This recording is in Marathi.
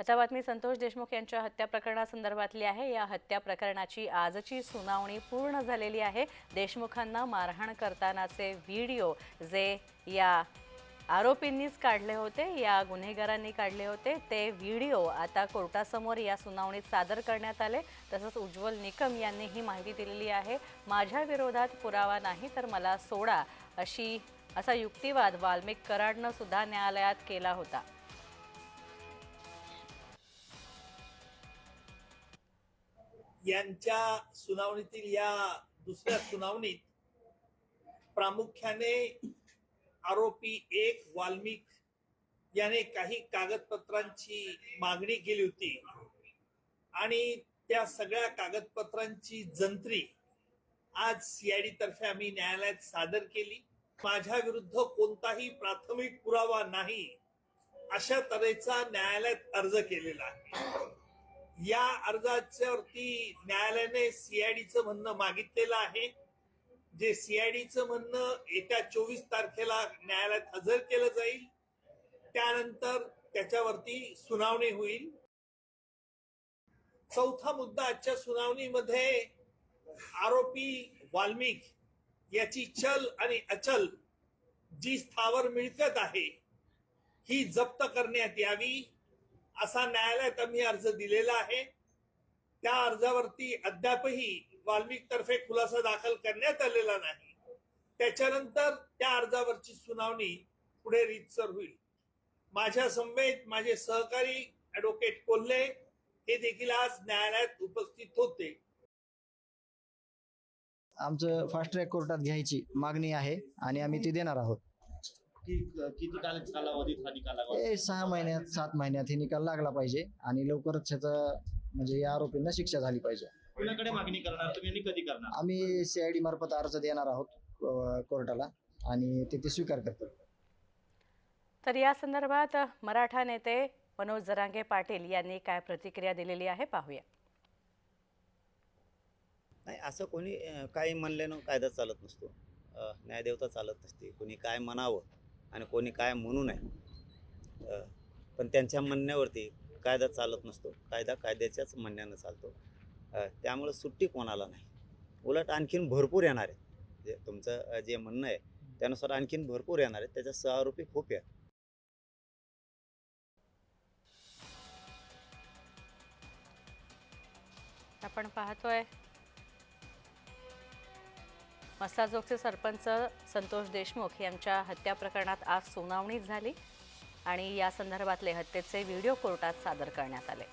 आता बातमी संतोष देशमुख यांच्या हत्या प्रकरणासंदर्भातली आहे. या हत्या प्रकरणाची आजची सुनावणी पूर्ण झालेली आहे. देशमुखांना मारहाण करतानाचे व्हिडिओ जे या आरोपींनीच काढले होते या गुन्हेगारांनी काढले होते ते व्हिडिओ आता कोर्टासमोर या सुनावणीत सादर करण्यात आले. तसंच उज्ज्वल निकम यांनी ही माहिती दिलेली आहे. माझ्या विरोधात पुरावा नाही तर मला सोडा अशी असा युक्तिवाद वाल्मिक कराडनं सुद्धा न्यायालयात केला होता. यांच्या सुनावणीतील या दुसऱ्या सुनावणीत प्रामुख्याने आरोपी एक वाल्मिक याने काही कागदपत्रांची मागणी केली होती. आणि त्या सगळ्या कागदपत्रांची जंत्री आज सीआयडी तर्फे आम्ही न्यायालयात सादर केली. माझ्या विरुद्ध कोणताही प्राथमिक पुरावा नाही अशा तऱ्हेचा न्यायालयात अर्ज केलेला आहे. या अर्जाच्यावरती न्यायालयाने सीआयडीचं म्हणणं मागितलेलं आहे. जे सीआयडीचं म्हणणं येत्या चोवीस तारखेला न्यायालयात हजर केलं जाईल त्यानंतर त्याच्यावरती सुनावणी होईल. चौथा मुद्दा आजच्या सुनावणीमध्ये आरोपी वाल्मिक याची चल आणि अचल जी स्थावर मिळकत आहे ही जप्त करण्यात यावी. असा न्यायालयात आम्ही अर्ज दिलेला आहे. त्या अर्जावरती अद्यापही वाल्मिक तर्फे खुलासा दाखल करण्यात आलेला नाही. त्याच्यानंतर त्या अर्जावरची सुनावणी पुढे रीतसर होईल. माझ्या समवेत माझे सहकारी ऍडव्होकेट कोल्हे हे देखील आज न्यायालयात उपस्थित होते. आमचं फास्ट ट्रॅक कोर्टात घ्यायची मागणी आहे आणि आम्ही ती देणार आहोत. किती काल कालावधीत हा निकाल लागला? हे सहा महिन्यात सात महिन्यात हे निकाल लागला पाहिजे आणि लवकरच ह्याचा म्हणजे या आरोपींना शिक्षा झाली पाहिजे. कुणाकडे मागणी करणार? तुम्ही आणि कधी करणार? आम्ही सीआयडी मार्फत अर्ज देणार आहोत अं, कोर्टाला आणि ते ते स्वीकार करतात तर या संदर्भात मराठा नेते मनोज जरांगे पाटील यांनी काय प्रतिक्रिया दिलेली आहे पाहूया. नाही असं कोणी अं, काही म्हणल्यानं कायदा चालत नसतो. अं, न्यायदेवता चालत नसते. कोणी काय म्हणावं आणि कोणी काय म्हणू नये. अं, पण त्यांच्या म्हणण्यावरती कायदा चालत नसतो. कायदा कायद्याच्याच म्हणण्यानं चालतो. त्यामुळं सुट्टी कोणाला नाही. उलट आणखीन भरपूर येणार आहेत. जे तुमचं जे म्हणणं आहे त्यानुसार आणखीन भरपूर येणार आहेत. त्याच्या सह खूप आहे आपण पाहतोय मस्ताजोगचे सरपंच संतोष देशमुख यांच्या हत्या प्रकरणात आज सुनावणी झाली आणि या संदर्भातले हत्येचे व्हिडिओ कोर्टात सादर करण्यात आले.